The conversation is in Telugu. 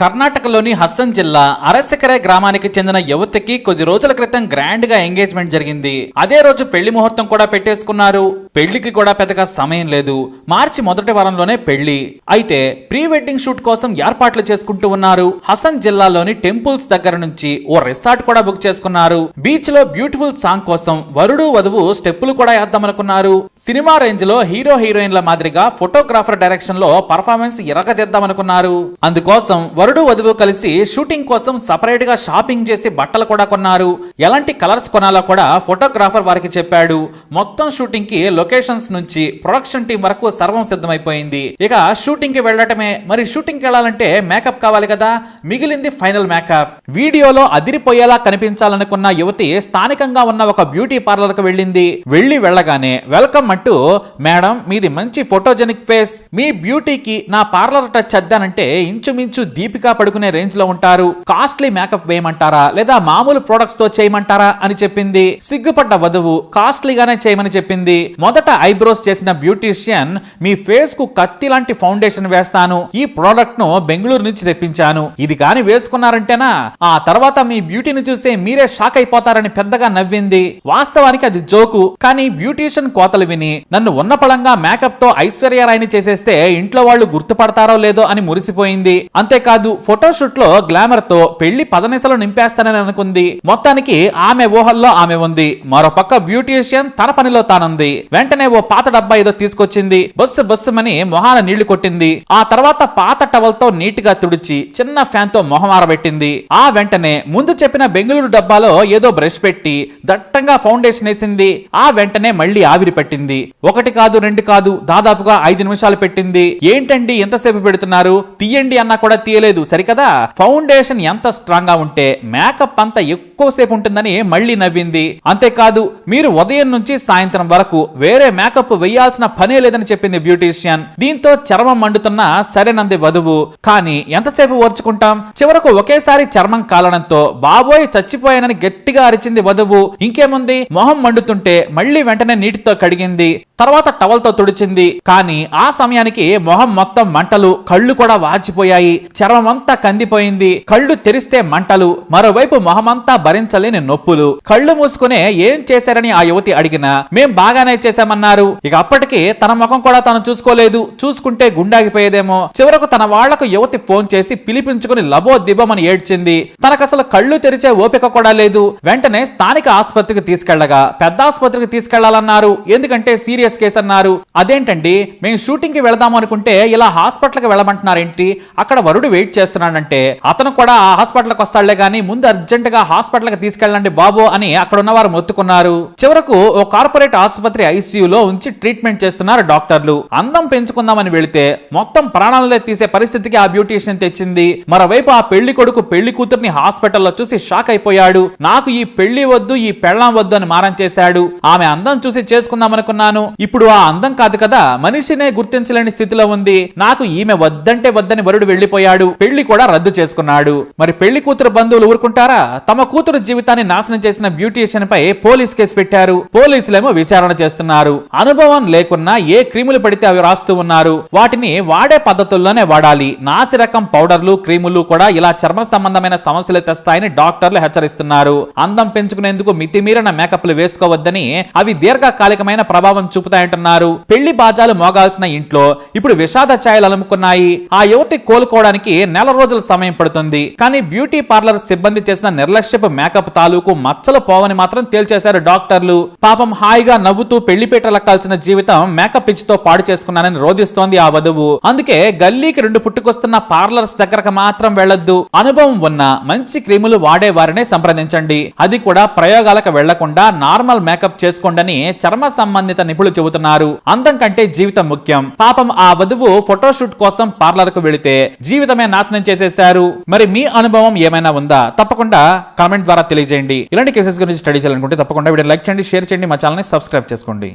కర్ణాటకలోని హస్సన్ జిల్లా అరసెకరే గ్రామానికి చెందిన యువతికి కొద్ది రోజుల క్రితం గ్రాండ్గా ఎంగేజ్మెంట్ జరిగింది. అదే రోజు పెళ్ళి ముహూర్తం కూడా పెట్టేసుకున్నారు. పెళ్ళికి కూడా పెద్దగా సమయం లేదు. మార్చి మొదటి వారంలోనే పెళ్ళి అయితే ప్రీ వెడ్డింగ్ షూట్ కోసం ఏర్పాట్లు చేసుకుంటూ ఉన్నారు. హసన్ జిల్లాలోని టెంపుల్స్ దగ్గర నుంచి ఓ రిసార్ట్ కూడా బుక్ చేసుకున్నారు. బీచ్లో బ్యూటిఫుల్ సాంగ్ కోసం వరుడు వధువు స్టెప్పులు కూడా వేద్దామనుకున్నారు. సినిమా రేంజ్లో హీరో హీరోయిన్ల మాదిరిగా ఫోటోగ్రాఫర్ డైరెక్షన్లో పర్ఫార్మెన్స్ ఇరగదిద్దామనుకున్నారు అందుకోసం వరుడు వధువు కలిసి షూటింగ్ కోసం సపరేట్గా షాపింగ్ చేసి బట్టలు కూడా కొన్నారు. ఎలాంటి కలర్స్ కొనాలో కూడా ఫోటోగ్రాఫర్ వారికి చెప్పాడు. మొత్తం షూటింగ్కి లొకేషన్స్ నుంచి ప్రొడక్షన్ టీం వరకు సర్వం సిద్ధమైపోయింది. ఇక షూటింగ్కి వెళ్ళటమే మరి షూటింగ్కి వెళ్ళాలంటే మేకప్ కావాలి కదా? మిగిలింది ఫైనల్ మేకప్. వీడియోలో అదిరిపోయేలా కనిపించాలనుకున్న యువతి స్థానికంగా ఉన్న ఒక బ్యూటీ పార్లర్కు వెళ్ళింది. వెళ్ళి వెళ్ళగానే వెల్కమ్ అంటూ మేడం మీది మంచి ఫోటోజెనిక్ ఫేస్. మీ బ్యూటీకి నా పార్లర్ టచ్ అద్దానంటే ఇంచుమించు దీపికా పడుకునే రేంజ్లో ఉంటారు. కాస్ట్లీ మేకప్ వేయమంటారా? లేదా మామూలు ప్రొడక్ట్స్తో చేయమంటారా? అని చెప్పింది. సిగ్గుపడ్డ వధువు కాస్ట్లీగానే చేయమని చెప్పింది. మొదట ఐబ్రోస్ చేసిన బ్యూటీషియన్ మీ ఫేస్కు కత్తి లాంటి ఫౌండేషన్ వేస్తాను. ఈ ప్రోడక్ట్ను బెంగళూరు నుంచి తెప్పించాను. ఇది కాని వేసుకున్నారంటేనా? ఆ తర్వాత మీ బ్యూటీని చూసే మీరే షాక్ అయిపోతారని పెద్దగా నవ్వింది. వాస్తవానికి అది జోకు. కానీ బ్యూటీషియన్ కోతలు విని నన్ను ఉన్నపళంగా మేకప్తో ఐశ్వర్యరాయని చేసేస్తే ఇంట్లో వాళ్ళు గుర్తుపడతారో లేదో అని మురిసిపోయింది. అంతేకాదు ఫోటోషూట్లో గ్లామర్తో పెళ్ళి పదనిసలు నింపేస్తానని అనుకుంది. మొత్తానికి ఆమె ఊహల్లో ఆమె ఉంది. మరోపక్క బ్యూటీషియన్ తన పనిలో తానుంది. వెంటనే ఓ పాత డబ్బా ఏదో తీసుకొచ్చింది. బస్సు బస్సుమని మొహాన నీళ్ళు కొట్టింది. ఆ తర్వాత పాత టవల్తో నీట్గా తుడిచి చిన్న ఫ్యాన్తో మొహం ఆరబెట్టింది. ఆ వెంటనే ముందు చెప్పిన బెంగళూరు డబ్బాలో ఏదో బ్రష్ పెట్టి దట్టంగా ఫౌండేషన్ వేసింది. ఆ వెంటనే మళ్ళీ ఆవిరి పెట్టింది. ఒకటి కాదు రెండు కాదు దాదాపుగా ఐదు నిమిషాలు పెట్టింది. ఏంటండి ఎంతసేపు పెడుతున్నారు? తీయండి అన్నా కూడా తీయలేదు. సరికదా? ఫౌండేషన్ ఎంత స్ట్రాంగ్గా ఉంటే మేకప్ అంత ఎక్కువసేపు ఉంటుందని మళ్ళీ నవ్వింది. అంతేకాదు మీరు ఉదయం నుంచి సాయంత్రం వరకు వేరే మేకప్ వేయాల్సిన పనే లేదని చెప్పింది బ్యూటీషియన్. దీంతో చర్మం మండుతున్నా సరేనంది వధువు. కానీ ఎంతసేపు ఓర్చుకుంటాం? చివరకు ఒకేసారి చర్మం కాలడంతో బాబోయ్ చచ్చిపోయానని గట్టిగా అరిచింది వధువు. ఇంకేముంది? మొహం మండుతుంటే మళ్ళీ వెంటనే నీటితో కడిగింది. తర్వాత టవల్తో తుడిచింది. కానీ ఆ సమయానికి మొహం మొత్తం మంటలు కళ్ళు కూడా వాచిపోయాయి. చర్మం అంతా కందిపోయింది. కళ్ళు తెరిస్తే మంటలు మరోవైపు మొహమంతా భరించలేని నొప్పులు. కళ్ళు మూసుకునే ఏం చేశారని ఆ యువతి అడిగినా మేం బాగానే చేశామన్నారు. ఇక అప్పటికి తన ముఖం కూడా తను చూసుకోలేదు. చూసుకుంటే గుండాగిపోయేదేమో. చివరకు తన వాళ్ళకు యువతి ఫోన్ చేసి పిలిపించుకుని లబో దిబ్బమని ఏడ్చింది. తనకు అసలు కళ్ళు తెరిచే ఓపిక కూడా లేదు. వెంటనే స్థానిక ఆసుపత్రికి తీసుకెళ్ళగా. పెద్ద ఆసుపత్రికి తీసుకెళ్ళాలన్నారు. ఎందుకంటే సీరియస్ కేసు అన్నారు. అదేంటండి? మేము షూటింగ్కి వెళదాం అనుకుంటే ఇలా హాస్పిటల్కి వెళ్ళమంటున్నారేంటి? అక్కడ వరుడు వెయిట్ చేస్తున్నాడంటే అతను కూడా ఆ హాస్పిటల్కి వస్తాడులే గాని ముందు అర్జెంట్గా హాస్పిటల్కి తీసుకెళ్ళండి బాబు అని అక్కడ ఉన్నవారు మొత్తుకున్నారు. చివరకు ఓ కార్పొరేట్ ఆసుపత్రి ఐసీయూలో ఉంచి ట్రీట్మెంట్ చేస్తున్నారు డాక్టర్లు. అందం పెంచుకుందామని వెళితే మొత్తం ప్రాణాలనే తీసే పరిస్థితికి ఆ బ్యూటీషియన్ తెచ్చింది. మరోవైపు ఆ పెళ్ళి కొడుకు పెళ్ళి కూతుర్ని హాస్పిటల్లో చూసి షాక్ అయిపోయాడు. నాకు ఈ పెళ్ళి వద్దు ఈ పెళ్ళాం వద్దు అని మారం చేశాడు. ఆమె అందం చూసి చేసుకుందాం అనుకున్నాను ఇప్పుడు ఆ అందం కాదు కదా? మనిషినే గుర్తించలేని స్థితిలో ఉంది. నాకు ఈమె వద్దంటే వద్దని వరుడు వెళ్ళిపోయాడు పెళ్ళి కూడా రద్దు చేసుకున్నాడు. మరి పెళ్ళి కూతురు బంధువులు ఊరుకుంటారా? తమ కూతురు జీవితాన్ని నాశనం చేసిన బ్యూటీషియన్ పై పోలీస్ కేసు పెట్టారు. పోలీసులేమో విచారణ చేస్తున్నారు. అనుభవం లేకున్నా ఏ క్రీములు పడితే అవి రాస్తూ ఉన్నారు. వాటిని వాడే పద్ధతుల్లోనే వాడాలి. నాసిరకం పౌడర్లు క్రీములు కూడా ఇలా చర్మ సంబంధమైన సమస్యలు తెస్తాయని డాక్టర్లు హెచ్చరిస్తున్నారు. అందం పెంచుకునేందుకు మితిమీరిన మేకప్లు వేసుకోవద్దని అవి దీర్ఘకాలికమైన ప్రభావం చూపుతాయంటున్నారు. పెళ్ళి బాజాలు మోగాల్సిన ఇంట్లో ఇప్పుడు విషాద ఛాయలు అలుముకున్నాయి. ఆ యువతి కోలుకోవడానికి నెల రోజుల సమయం పడుతుంది. కానీ బ్యూటీ పార్లర్ సిబ్బంది చేసిన నిర్లక్ష్యపు మేకప్ తాలూకు మచ్చలు పోవని మాత్రం తేల్చేశారు డాక్టర్లు. పాపం హాయిగా నవ్వుతూ పెళ్ళిపీట లక్కాల్సిన జీవితం మేకప్ పిచ్చితో పాడు చేసుకున్నానని రోధిస్తోంది ఆ వధువు. అందుకే గల్లీకి రెండు పుట్టుకొస్తున్న పార్లర్స్ దగ్గరకు మాత్రం వెళ్ళొద్దు అనుభవం ఉన్న మంచి క్రీములు వాడే వారినే సంప్రదించండి. అది కూడా ప్రయోగాలకు వెళ్ళకుండా నార్మల్ మేకప్ చేసుకోండని చర్మ సంబంధిత నిపుణులు చెబుతున్నారు. అందం కంటే జీవితం ముఖ్యం. పాపం ఆ వధువు ఫోటోషూట్ కోసం పార్లర్కు వెళితే జీవితమే నాశనం చేసేశారు. మరి మీ అనుభవం ఏమైనా ఉందా? తప్పకుండా కామెంట్ ద్వారా తెలియజేయండి. ఇలాంటి కేసెస్ గురించి స్టడీ చేయాలనుకుంటే తప్పకుండా వీడియో లైక్ చేయండి షేర్ చేయండి మా ఛానల్ సబ్స్క్రైబ్ చేసుకోండి.